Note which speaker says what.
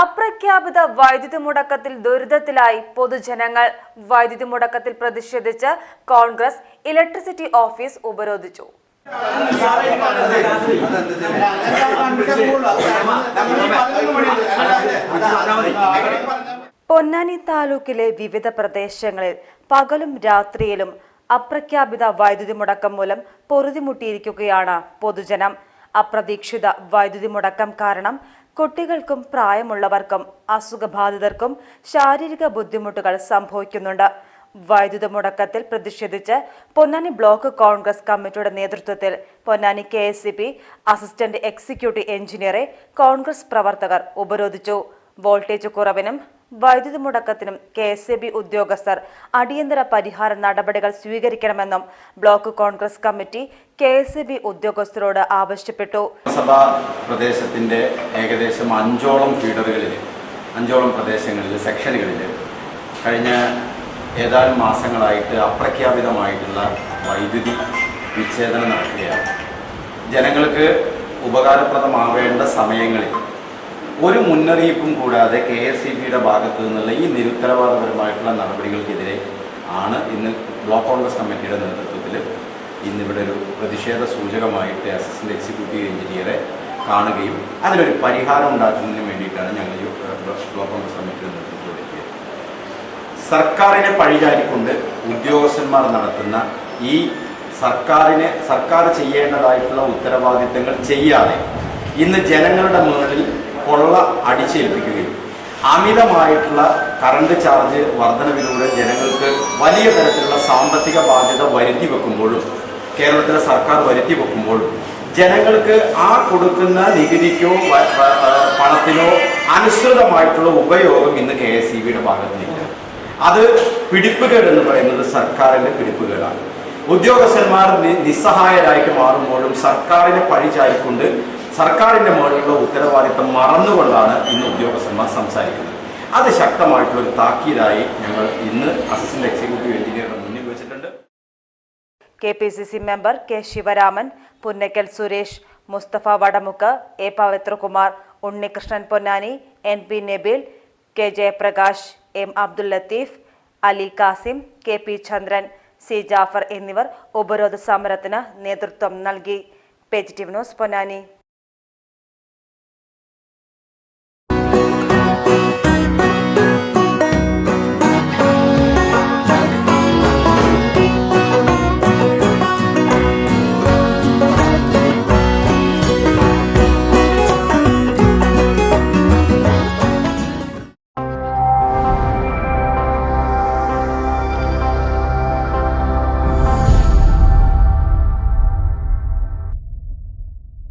Speaker 1: അപ്രഖ്യാപിത വൈദ്യുതി മുടക്കത്തിൽ ദുരിതത്തിലായി പൊതുജനങ്ങൾ. വൈദ്യുതി മുടക്കത്തിൽ പ്രതിഷേധിച്ച് കോൺഗ്രസ് ഇലക്ട്രിസിറ്റി ഓഫീസ് ഉപരോധിച്ചു. പൊന്നാനി താലൂക്കിലെ വിവിധ പ്രദേശങ്ങളിൽ പകലും രാത്രിയിലും അപ്രഖ്യാപിത വൈദ്യുതി മുടക്കം മൂലം പൊറുതിമുട്ടിയിരിക്കുകയാണ് പൊതുജനം. അപ്രതീക്ഷിത വൈദ്യുതി മുടക്കം കാരണം കുട്ടികൾക്കും പ്രായമുള്ളവർക്കും അസുഖബാധിതർക്കും ശാരീരിക ബുദ്ധിമുട്ടുകൾ സംഭവിക്കുന്നുണ്ട്. വൈദ്യുത മുടക്കത്തിൽ പ്രതിഷേധിച്ച് പൊന്നാനി ബ്ലോക്ക് കോൺഗ്രസ് കമ്മിറ്റിയുടെ നേതൃത്വത്തിൽ പൊന്നാനി കെ അസിസ്റ്റന്റ് എക്സിക്യൂട്ടീവ് എഞ്ചിനീയറെ കോൺഗ്രസ് പ്രവർത്തകർ ഉപരോധിച്ചു. വോൾട്ടേജ് കുറവിനും വൈദ്യുതി മുടക്കത്തിനും കെ എസ് ബി ഉദ്യോഗസ്ഥർ അടിയന്തര പരിഹാര നടപടികൾ സ്വീകരിക്കണമെന്നും block Congress committee K S B ഉദ്യോഗസ്ഥരോട് ആവശ്യപ്പെട്ടു.
Speaker 2: സഭാ പ്രദേശത്തിന്റെ ഏകദേശം അഞ്ചോളം ഫീഡറുകളിൽ അഞ്ചോളം പ്രദേശങ്ങളിൽ സെക്ഷനുകളിൽ കഴിഞ്ഞ ഏതാനും മാസങ്ങളായിട്ട് അപ്രഖ്യാപിതമായിട്ടുള്ള വൈദ്യുതി വിച്ഛേദനം നടക്കുകയാണ്. ജനങ്ങൾക്ക് ഉപകാരപ്രദമാവേണ്ട സമയങ്ങളിൽ ഒരു മുന്നറിയിപ്പും കൂടാതെ കെ എസ് സി ബിയുടെ ഭാഗത്തു നിന്നുള്ള ഈ നിരുത്തരവാദപരമായിട്ടുള്ള നടപടികൾക്കെതിരെ ആണ് ഇന്ന് ബ്ലോക്ക് കോൺഗ്രസ് കമ്മിറ്റിയുടെ നേതൃത്വത്തിൽ ഇന്നിവിടെ ഒരു പ്രതിഷേധ സൂചകമായിട്ട് അസിസ്റ്റന്റ് എക്സിക്യൂട്ടീവ് എഞ്ചിനീയറെ കാണുകയും അതിനൊരു പരിഹാരം ഉണ്ടാക്കുന്നതിന് വേണ്ടിയിട്ടാണ് ഞങ്ങൾ ബ്ലോക്ക് കോൺഗ്രസ് കമ്മിറ്റിയുടെ നേതൃത്വത്തിൽ എത്തിയത്. സർക്കാരിനെ പഴിചാരിക്കൊണ്ട് ഉദ്യോഗസ്ഥന്മാർ നടത്തുന്ന ഈ സർക്കാരിനെ സർക്കാർ ചെയ്യേണ്ടതായിട്ടുള്ള ഉത്തരവാദിത്തങ്ങൾ ചെയ്യാതെ ഇന്ന് ജനങ്ങളുടെ മുകളിൽ കൊള്ള അടിച്ചേൽപ്പിക്കുകയും അമിതമായിട്ടുള്ള കറണ്ട് ചാർജ് വർധനവിലൂടെ ജനങ്ങൾക്ക് വലിയ തരത്തിലുള്ള സാമ്പത്തിക ബാധ്യത വരുത്തി വെക്കുമ്പോഴും കേരളത്തിലെ സർക്കാർ വരുത്തി വെക്കുമ്പോഴും ജനങ്ങൾക്ക് ആ കൊടുക്കുന്ന നികുതിക്കോ പണത്തിനോ അനുസൃതമായിട്ടുള്ള ഉപയോഗം ഇന്ന് കെ എസ് ഇ ബിയുടെ ഭാഗത്തുനിന്നില്ല. അത് പിടിപ്പുകേട് എന്ന് പറയുന്നത് സർക്കാരിന്റെ പിടിപ്പുകേടാണ്. ഉദ്യോഗസ്ഥന്മാർ നിസ്സഹായരായിട്ട് മാറുമ്പോഴും സർക്കാരിനെ പഴിചാരിക്കൊണ്ട് സർക്കാരിന്റെ മുകളിലുള്ള ഉത്തരവാദിത്തം മറന്നുകൊണ്ടാണ് ഇന്ന് ഉദ്യോഗസ്ഥന്മാർ സംസാരിക്കുന്നത്. അത് ശക്തമായിട്ടുള്ള ഒരു താക്കീതായി ഞങ്ങൾ ഇന്ന് അസിസ്റ്റന്റ് എക്സിക്യൂട്ടീവ് എഞ്ചിനീയറുടെ മുന്നിൽ വെച്ചിട്ടുണ്ട്.
Speaker 1: K P C C member K Sivaraman Punnakkal Suresh Mustafa Vadamukku A Pavithrakumar Unnikrishnan Ponnani N P Nabeel K Jayaprakash M Abdul Latheef Ali Kasim K P Chandran C Jafar എന്നിവർ ഉപരോധ സമരത്തിന് നേതൃത്വം നൽകി. Page T news Ponnani.